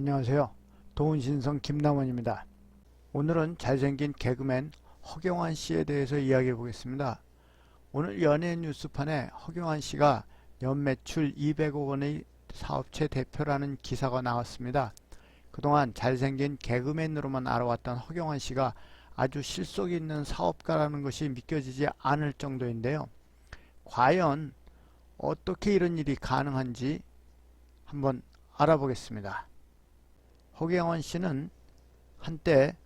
안녕하세요. 도훈신성 김남원입니다. 오늘은 잘생긴 개그맨 허경환 씨에 대해서 이야기해 보겠습니다. 오늘 연예인 뉴스판에 허경환 씨가 연매출 200억 원의 사업체 대표라는 기사가 나왔습니다. 그동안 잘생긴 개그맨으로만 알아왔던 허경환 씨가 아주 실속 있는 사업가라는 것이 믿겨지지 않을 정도인데요. 과연 어떻게 이런 일이 가능한지 한번 알아보겠습니다. 허경환 씨는 한때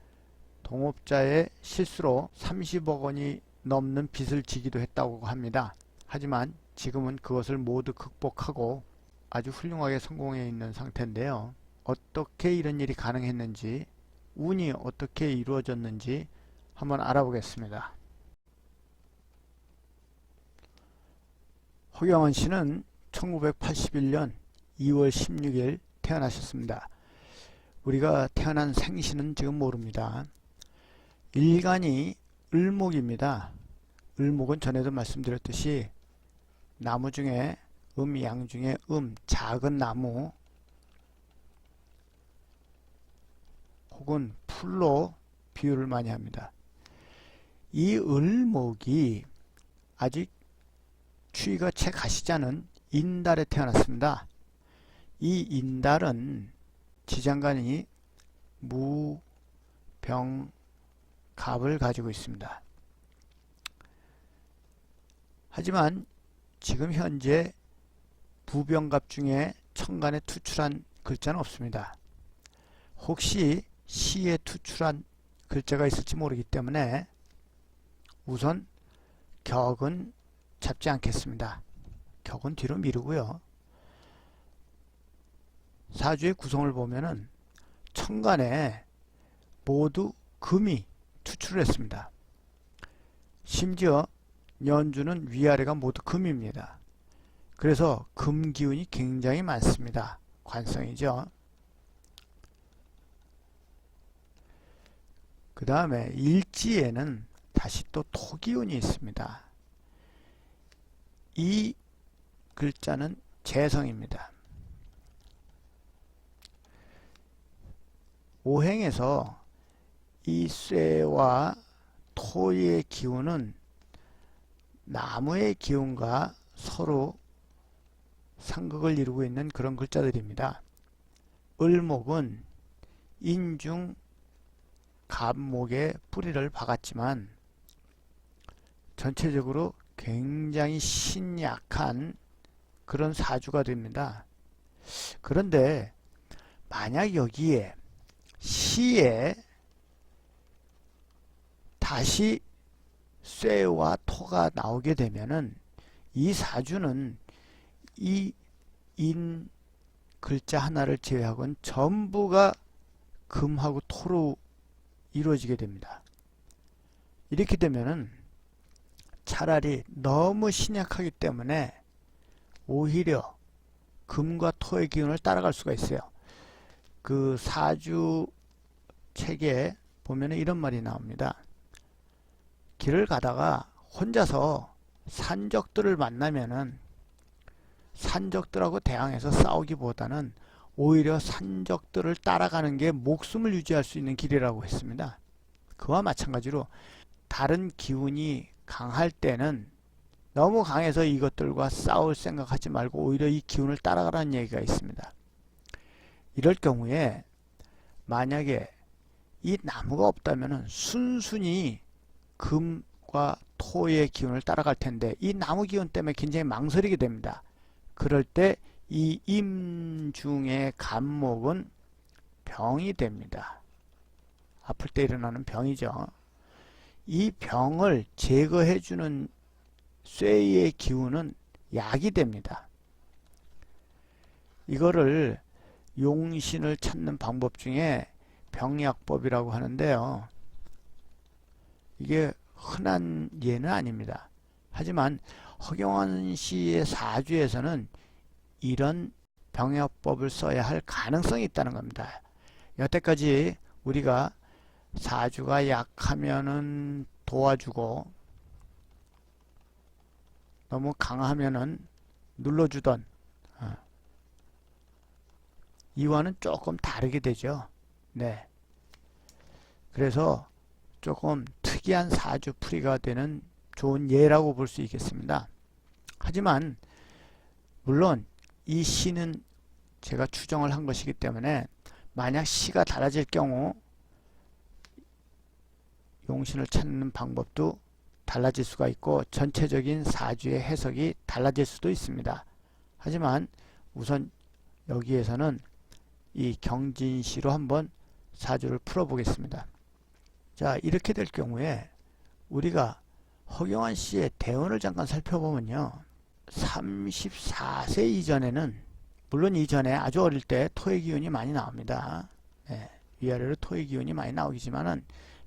동업자의 실수로 30억 원이 넘는 빚을 지기도 했다고 합니다. 하지만 지금은 그것을 모두 극복하고 아주 훌륭하게 성공해 있는 상태인데요. 어떻게 이런 일이 가능했는지, 운이 어떻게 이루어졌는지 한번 알아보겠습니다. 허경환 씨는 1981년 2월 16일 태어나셨습니다. 우리가 태어난 생신은 지금 모릅니다. 일간이 을목입니다. 을목은 전에도 말씀드렸듯이 나무 중에 음, 양 중에 음, 작은 나무 혹은 풀로 비유를 많이 합니다. 이 을목이 아직 추위가 채 가시지 않은 인달에 태어났습니다. 이 인달은 지장간이 무, 병, 갑을 가지고 있습니다. 하지만 지금 현재 부병갑 중에 천간에 투출한 글자는 없습니다. 혹시 시에 투출한 글자가 있을지 모르기 때문에 우선 격은 잡지 않겠습니다. 격은 뒤로 미루고요. 사주의 구성을 보면은 천간에 모두 금이 투출을 했습니다. 심지어 연주는 위아래가 모두 금입니다. 그래서 금 기운이 굉장히 많습니다. 관성이죠. 그 다음에 일지에는 다시 또 토기운이 있습니다. 이 글자는 재성입니다. 오행에서 이 쇠와 토의 기운은 나무의 기운과 서로 상극을 이루고 있는 그런 글자들입니다. 을목은 인중 갑목에 뿌리를 박았지만 전체적으로 굉장히 신약한 그런 사주가 됩니다. 그런데 만약 여기에 시에 다시 쇠와 토가 나오게 되면은 이 사주는 이 인 글자 하나를 제외하고는 전부가 금하고 토로 이루어지게 됩니다. 이렇게 되면은 차라리 너무 신약하기 때문에 오히려 금과 토의 기운을 따라갈 수가 있어요. 그 사주 책에 보면 이런 말이 나옵니다. 길을 가다가 혼자서 산적들을 만나면은 산적들하고 대항해서 싸우기보다는 오히려 산적들을 따라가는 게 목숨을 유지할 수 있는 길이라고 했습니다. 그와 마찬가지로 다른 기운이 강할 때는 너무 강해서 이것들과 싸울 생각하지 말고 오히려 이 기운을 따라가라는 얘기가 있습니다. 이럴 경우에 만약에 이 나무가 없다면 순순히 금과 토의 기운을 따라갈 텐데 이 나무 기운 때문에 굉장히 망설이게 됩니다. 그럴 때 이 임중의 간목은 병이 됩니다. 아플 때 일어나는 병이죠. 이 병을 제거해주는 쇠의 기운은 약이 됩니다. 이거를 용신을 찾는 방법 중에 병약법이라고 하는데요. 이게 흔한 예는 아닙니다. 하지만 허경환 씨의 사주에서는 이런 병약법을 써야 할 가능성이 있다는 겁니다. 여태까지 우리가 사주가 약하면은 도와주고 너무 강하면은 눌러주던 어, 이와는 조금 다르게 되죠. 네. 그래서 조금 특이한 사주풀이가 되는 좋은 예라고 볼 수 있겠습니다. 하지만 물론 이 시는 제가 추정을 한 것이기 때문에 만약 시가 달라질 경우 용신을 찾는 방법도 달라질 수가 있고 전체적인 사주의 해석이 달라질 수도 있습니다. 하지만 우선 여기에서는 이 경진시로 한번 사주를 풀어 보겠습니다. 자 이렇게 될 경우에 우리가 허경환 씨의 대운을 잠깐 살펴보면요. 34세 이전에는 물론 이전에 아주 어릴 때 토의 기운이 많이 나옵니다. 네, 위아래로 토의 기운이 많이 나오지만은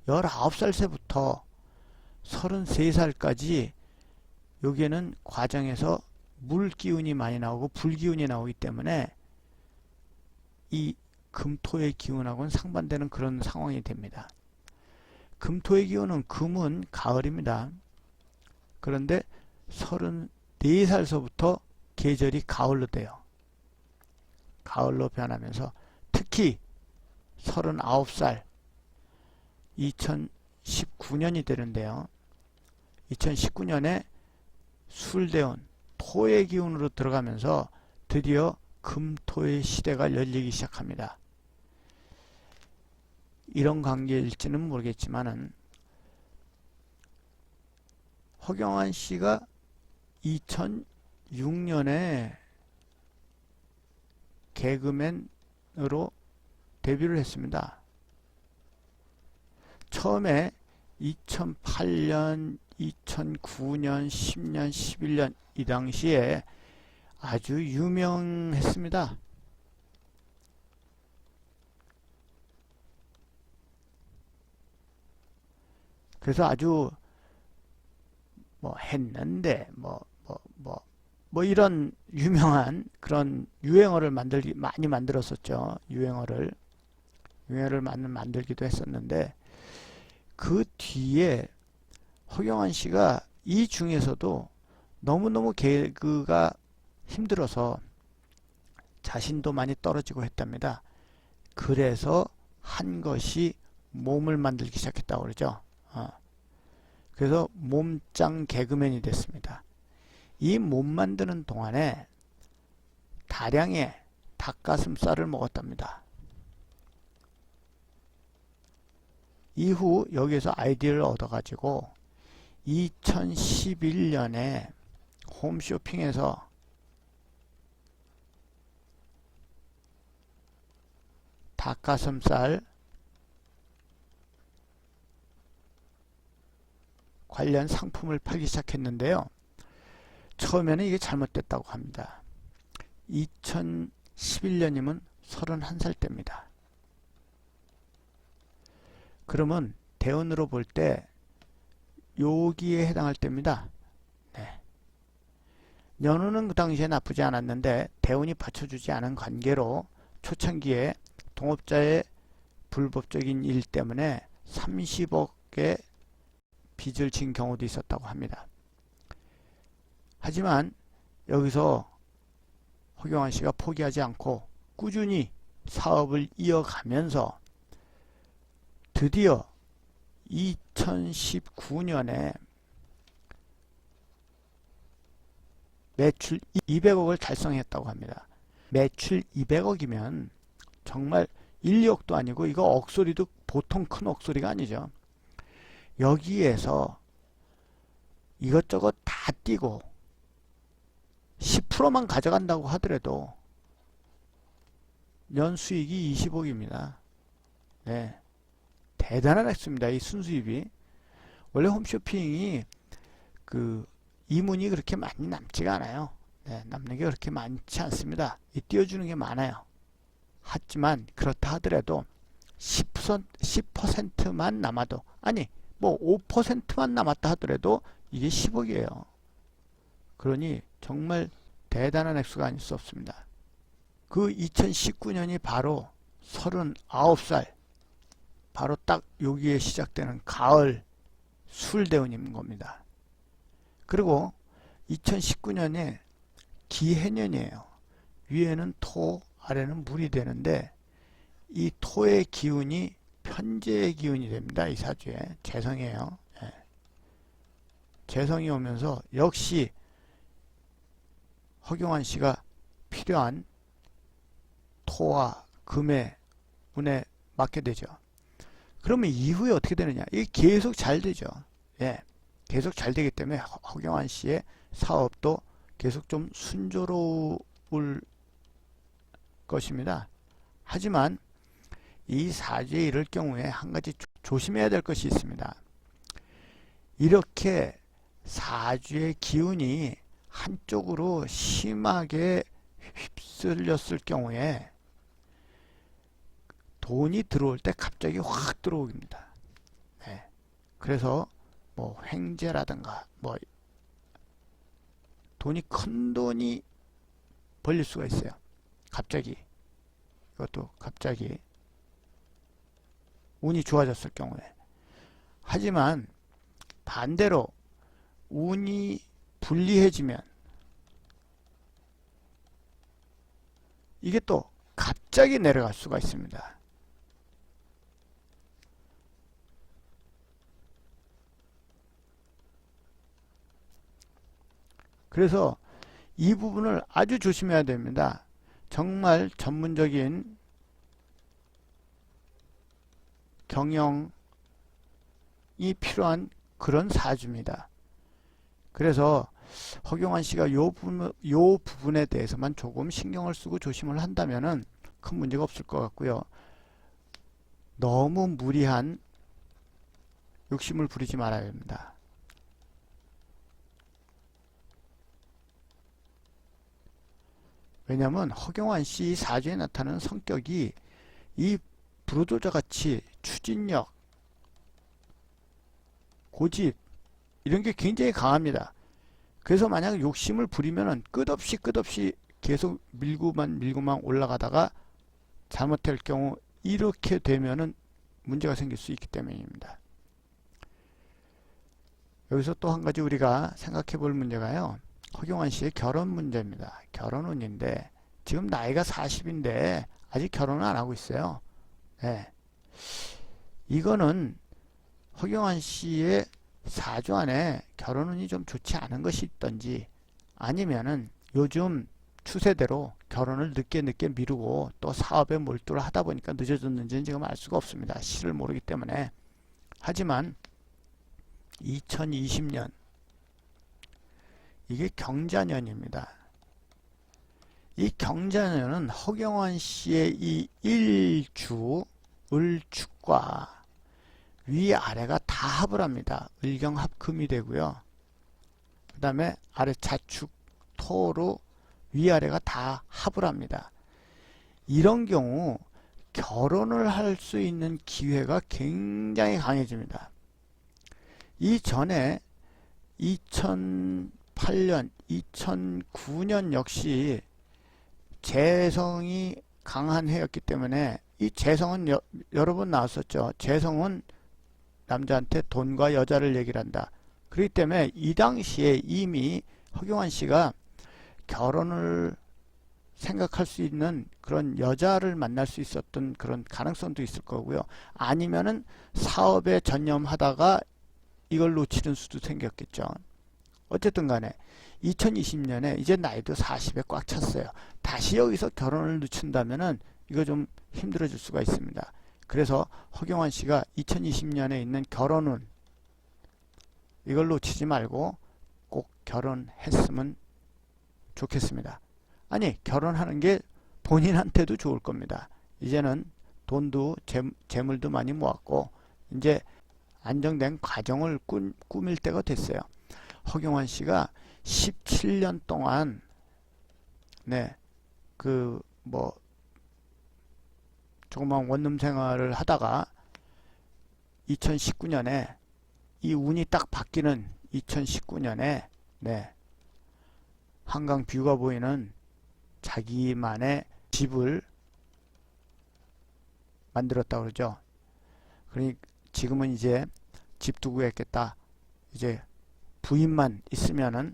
19살세부터 33살까지 여기에는 과정에서 물 기운이 많이 나오고 불 기운이 나오기 때문에 이 금토의 기운하고는 상반되는 그런 상황이 됩니다. 금토의 기운은 금은 가을입니다. 그런데 34살서부터 계절이 가을로 돼요. 가을로 변하면서 특히 39살 2019년이 되는데요. 2019년에 술대운 토의 기운으로 들어가면서 드디어 금토의 시대가 열리기 시작합니다. 이런 관계일지는 모르겠지만은 허경환 씨가 2006년에 개그맨으로 데뷔를 했습니다. 처음에 2008년, 2009년, 10년, 11년 이 당시에 아주 유명했습니다. 그래서 아주 뭐 했는데 뭐뭐 뭐 뭐 이런 유명한 그런 유행어를 만들기 많이 만들었었죠. 유행어를 유행어를 많이 만들기도 했었는데 그 뒤에 허경환 씨가 이 중에서도 너무너무 개그가 힘들어서 자신도 많이 떨어지고 했답니다. 그래서 한 것이 몸을 만들기 시작했다고 그러죠. 어. 그래서 몸짱 개그맨이 됐습니다. 이 몸 만드는 동안에 다량의 닭가슴살을 먹었답니다. 이후 여기서 아이디어를 얻어가지고 2011년에 홈쇼핑에서 닭가슴살 관련 상품을 팔기 시작했는데요. 처음에는 이게 잘못됐다고 합니다. 2011년이면 31살 때입니다. 그러면 대운으로 볼 때 여기에 해당할 때입니다. 네. 연우는 그 당시에 나쁘지 않았는데 대운이 받쳐주지 않은 관계로 초창기에 동업자의 불법적인 일 때문에 30억의 빚을 진 경우도 있었다고 합니다. 하지만 여기서 허경환 씨가 포기하지 않고 꾸준히 사업을 이어가면서 드디어 2019년에 매출 200억을 달성했다고 합니다. 매출 200억이면 정말 1, 2억도 아니고 이거 억소리도 보통 큰 억소리가 아니죠. 여기에서 이것저것 다 띄고 10%만 가져간다고 하더라도 년 수익이 20억입니다. 네. 대단한 액수입니다. 이 순수입이. 원래 홈쇼핑이 그 이문이 그렇게 많이 남지가 않아요. 네, 남는 게 그렇게 많지 않습니다. 이 띄워주는 게 많아요. 하지만 그렇다 하더라도 10%, 10%만 남아도 아니 뭐 5%만 남았다 하더라도 이게 10억이에요. 그러니 정말 대단한 액수가 아닐 수 없습니다. 그 2019년이 바로 39살 바로 딱 여기에 시작되는 가을 술대운인 겁니다. 그리고 2019년에 기해년이에요. 위에는 토, 아래는 물이 되는데 이 토의 기운이 편재의 기운이 됩니다. 이 사주에 재성이에요. 예. 재성이 오면서 역시 허경환 씨가 필요한 토와 금의 운에 맞게 되죠. 그러면 이후에 어떻게 되느냐? 이게 계속 잘 되죠. 예. 계속 잘 되기 때문에 허- 허경환 씨의 사업도 계속 좀 순조로울 것입니다. 하지만 이 사주에 이럴 경우에 한 가지 조- 조심해야 될 것이 있습니다. 이렇게 사주의 기운이 한쪽으로 심하게 휩쓸렸을 경우에 돈이 들어올 때 갑자기 확 들어옵니다. 네. 그래서 뭐 횡재라든가 뭐 돈이 큰 돈이 벌릴 수가 있어요. 갑자기 이것도 갑자기 운이 좋아졌을 경우에 하지만 반대로 운이 불리해지면 이게 또 갑자기 내려갈 수가 있습니다. 그래서 이 부분을 아주 조심해야 됩니다. 정말 전문적인 경영이 필요한 그런 사주입니다. 그래서 허경환 씨가 요 부분, 요 부분에 대해서만 조금 신경을 쓰고 조심을 한다면은 큰 문제가 없을 것 같고요. 너무 무리한 욕심을 부리지 말아야 됩니다. 왜냐하면 허경환 씨 사주에 나타나는 성격이 이 불호조자 같이 추진력, 고집 이런 게 굉장히 강합니다. 그래서 만약 욕심을 부리면은 끝없이 끝없이 계속 밀고만 밀고만 올라가다가 잘못될 경우 이렇게 되면은 문제가 생길 수 있기 때문입니다. 여기서 또 한 가지 우리가 생각해 볼 문제가요. 허경환 씨의 결혼 문제입니다. 결혼운인데 지금 나이가 40인데 아직 결혼을 안 하고 있어요. 네. 이거는 허경환 씨의 사주 안에 결혼운이 좀 좋지 않은 것이 있던지 아니면은 요즘 추세대로 결혼을 늦게 늦게 미루고 또 사업에 몰두를 하다 보니까 늦어졌는지는 지금 알 수가 없습니다. 시를 모르기 때문에. 하지만 2020년 이게 경자년입니다. 이 경자년은 허경환 씨의 이 일주 을축과 위아래가 다 합을 합니다. 을경합금이 되고요. 그 다음에 아래 자축 토로 위아래가 다 합을 합니다. 이런 경우 결혼을 할 수 있는 기회가 굉장히 강해집니다. 이전에 2008년, 2009년 역시 재성이 강한 해였기 때문에 이 재성은 여, 여러 번 나왔었죠. 재성은 남자한테 돈과 여자를 얘기를 한다. 그렇기 때문에 이 당시에 이미 허경환 씨가 결혼을 생각할 수 있는 그런 여자를 만날 수 있었던 그런 가능성도 있을 거고요. 아니면은 사업에 전념하다가 이걸 놓치는 수도 생겼겠죠. 어쨌든 간에 2020년에 이제 나이도 40에 꽉 찼어요. 다시 여기서 결혼을 늦춘다면은 이거 좀 힘들어질 수가 있습니다. 그래서 허경환 씨가 2020년에 있는 결혼은 이걸 놓치지 말고 꼭 결혼했으면 좋겠습니다. 아니 결혼하는 게 본인한테도 좋을 겁니다. 이제는 돈도 재, 재물도 많이 모았고 이제 안정된 가정을 꾸, 꾸밀 때가 됐어요. 허경환 씨가 17년 동안 네 그 뭐 조그만 원룸 생활을 하다가 2019년에 이 운이 딱 바뀌는 2019년에 네 한강 뷰가 보이는 자기만의 집을 만들었다 그러죠. 그러니 지금은 이제 집도 구했겠다. 이제 부인만 있으면은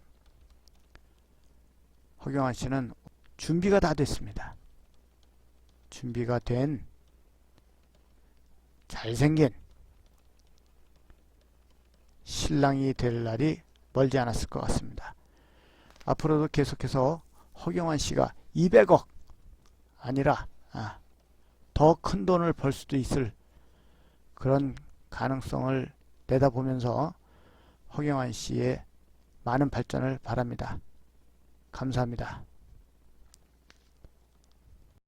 허경환 씨는 준비가 다 됐습니다. 준비가 된 잘생긴 신랑이 될 날이 멀지 않았을 것 같습니다. 앞으로도 계속해서 허경환 씨가 200억 아니라 더큰 돈을 벌 수도 있을 그런 가능성을 내다보면서 허경환 씨의 많은 발전을 바랍니다. 감사합니다.